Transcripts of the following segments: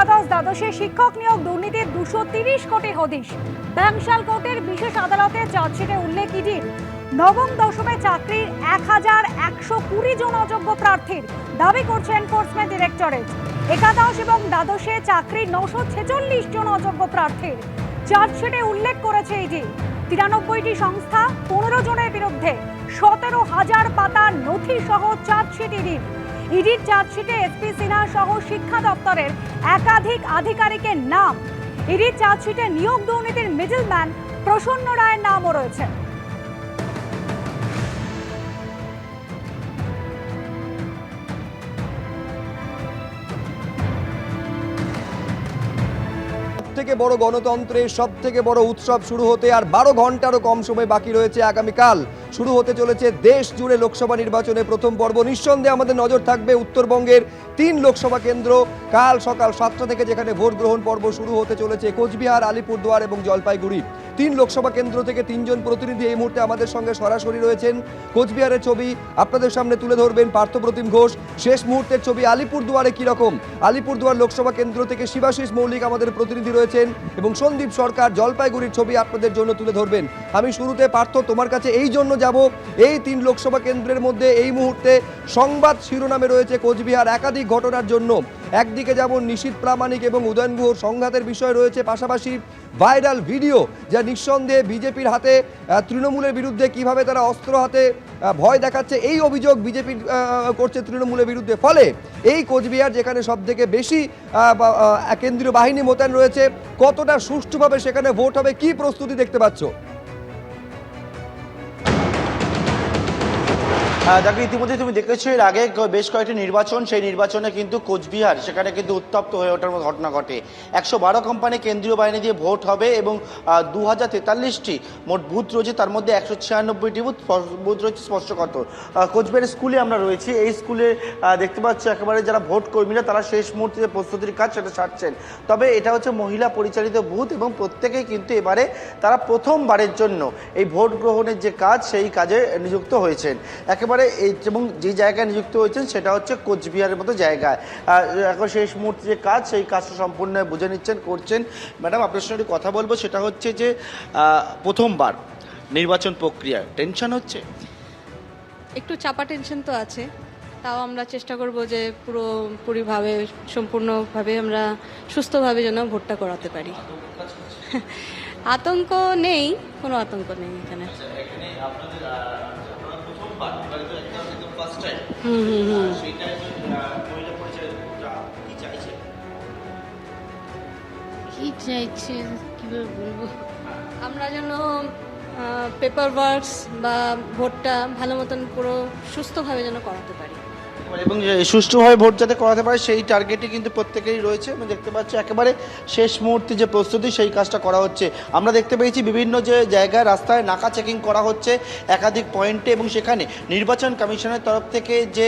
একাদশ দ্বাদশে শিক্ষক নিয়োগ দুর্নীতির দুশো তিরিশ কোটি হদিশ। ব্যাংশাল কোর্টের বিশেষ আদালতে চার্জশিটে উল্লেখ ইডির নবম দশমে চাকরির এক হাজার একশো কুড়ি জন অযোগ্য প্রার্থীর দাবি করছে এনফোর্সমেন্ট ডিরেক্টরেট একাদশ এবং দ্বাদশে চাকরির নশো ছেচল্লিশ জন অযোগ্য প্রার্থীর। চার্জশিটে উল্লেখ করেছে ইডি। তিরানব্বইটি সংস্থা পনেরো জনের বিরুদ্ধে সতেরো হাজার পাতার নথি সহ চার্জশিট ইডির। ইডির চার্জশিটে এসপি সিনহা সহ শিক্ষা দপ্তরের একাধিক আধিকারিকের নাম। ইডির চার্জশিটে নিয়োগ দুর্নীতির মিডলম্যান প্রসন্ন রায়ের নামও রয়েছে। থেকে বড় গণতন্ত্রের সব থেকে বড় উৎসব শুরু হতে আর বারো ঘন্টারও কম সময় বাকি রয়েছে আগামীকাল। শুরু হতে চলেছে দেশ জুড়ে লোকসভা নির্বাচনে প্রথম পর্ব। নিঃসন্দেহে আমাদের নজর থাকবে উত্তরবঙ্গের তিন লোকসভা কেন্দ্র। কাল সকাল সাতটা থেকে যেখানে ভোট গ্রহণ পর্ব শুরু হতে চলেছে কোচবিহার, আলিপুরদুয়ার এবং জলপাইগুড়ি। তিন লোকসভা কেন্দ্র থেকে তিনজন প্রতিনিধি এই মুহূর্তে আমাদের সঙ্গে সরাসরি রয়েছেন। কোচবিহারের ছবি আপনাদের সামনে তুলে ধরবেন পার্থপ্রতিম ঘোষ। শেষ মুহূর্তের ছবি আলিপুরদুয়ারে কীরকম? আলিপুরদুয়ার লোকসভা কেন্দ্র থেকে শিবাশিস মৌলিক আমাদের প্রতিনিধি রয়েছেন এবং সন্দীপ সরকার জলপাইগুড়ির ছবি আপনাদের জন্য তুলে ধরবেন। আমি শুরুতে পার্থ, তোমার কাছে এই জন্য যাব। এই তিন লোকসভা কেন্দ্রের মধ্যে এই মুহূর্তে সংবাদ শিরোনামে রয়েছে কোচবিহার একাধিক ঘটনার জন্য। একদিকে যেমন নিশীত প্রামাণিক এবং উদয়ন গুহর সংঘাতের বিষয় রয়েছে, পাশাপাশি ভাইরাল ভিডিও যা নিঃসন্দেহে বিজেপির হাতে তৃণমূলের বিরুদ্ধে কীভাবে তারা অস্ত্র হাতে ভয় দেখাচ্ছে, এই অভিযোগ বিজেপি করছে তৃণমূলের বিরুদ্ধে। ফলে এই কোচবিহার যেখানে সব থেকে বেশি কেন্দ্রীয় বাহিনী মোতায়েন রয়েছে, কতটা সুষ্ঠুভাবে সেখানে ভোট হবে, কি প্রস্তুতি দেখতে পাচ্ছ? দেখো ইতিমধ্যে তুমি দেখেছ, এর আগে বেশ কয়েকটি নির্বাচন, সেই নির্বাচনে কিন্তু কোচবিহার, সেখানে কিন্তু উত্তপ্ত হয়ে ওঠার মতো ঘটনা ঘটে। একশো বারো কোম্পানি কেন্দ্রীয় বাহিনী দিয়ে ভোট হবে এবং দু হাজার তেতাল্লিশটি মোট বুথ রয়েছে, তার মধ্যে একশো ছিয়ানব্বইটি বুথ বুথ রয়েছে স্পষ্টকত কোচবিহার স্কুলে আমরা রয়েছি, এই স্কুলে দেখতে পাচ্ছি একেবারে যারা ভোট কর্মীরা, তারা শেষ মুহূর্তে প্রস্তুতির কাজ সেটা ছাড়ছেন। তবে এটা হচ্ছে মহিলা পরিচালিত বুথ এবং প্রত্যেকেই কিন্তু এবারে তারা প্রথমবারের জন্য এই ভোট গ্রহণের যে কাজ, সেই কাজে নিযুক্ত হয়েছেন। একেবারে এই এবং যে জায়গায় নিযুক্ত হয়েছেন সেটা হচ্ছে কোচবিহারের মতো জায়গায়। আর এখন শেষ মুহূর্তে যে কাজ সেই কাজটা সম্পূর্ণ বুঝে নিচ্ছেন করছেন। ম্যাডাম আপনার সঙ্গে কথা বলব সেটা হচ্ছে যে প্রথমবার নির্বাচন প্রক্রিয়া টেনশন হচ্ছে? একটু চাপা টেনশন তো আছে। তাও আমরা চেষ্টা করব যে পুরোপুরিভাবে সম্পূর্ণভাবে আমরা সুস্থভাবে যেন ভোটটা করাতে পারি। আতঙ্ক নেই কোনো আতঙ্ক নেই এখানে। হুম হুম হুম। কি চাইছে? কীভাবে বলব? আমরা যেন পেপার ওয়ার্কস বা ভোটটা ভালো মতন পুরো সুস্থভাবে যেন করাতে পারি। এবং সুষ্ঠুভাবে ভোট যাতে করাতে পারে সেই টার্গেটই কিন্তু প্রত্যেকেরই রয়েছে। আমি দেখতে পাচ্ছি একেবারে শেষ মুহূর্তে যে প্রস্তুতি সেই কাজটা করা হচ্ছে। আমরা দেখতে পেয়েছি বিভিন্ন যে জায়গায় রাস্তায় নাকা চেকিং করা হচ্ছে একাধিক পয়েন্টে এবং সেখানে নির্বাচন কমিশনের তরফ থেকে যে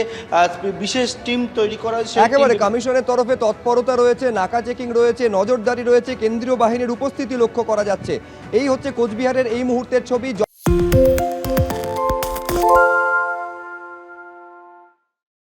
বিশেষ টিম তৈরি করা হয়েছে একেবারে কমিশনের তরফে তৎপরতা রয়েছে নাকা চেকিং রয়েছে নজরদারি রয়েছে কেন্দ্রীয় বাহিনীর উপস্থিতি লক্ষ্য করা যাচ্ছে। এই হচ্ছে কোচবিহারের এই মুহূর্তের ছবি।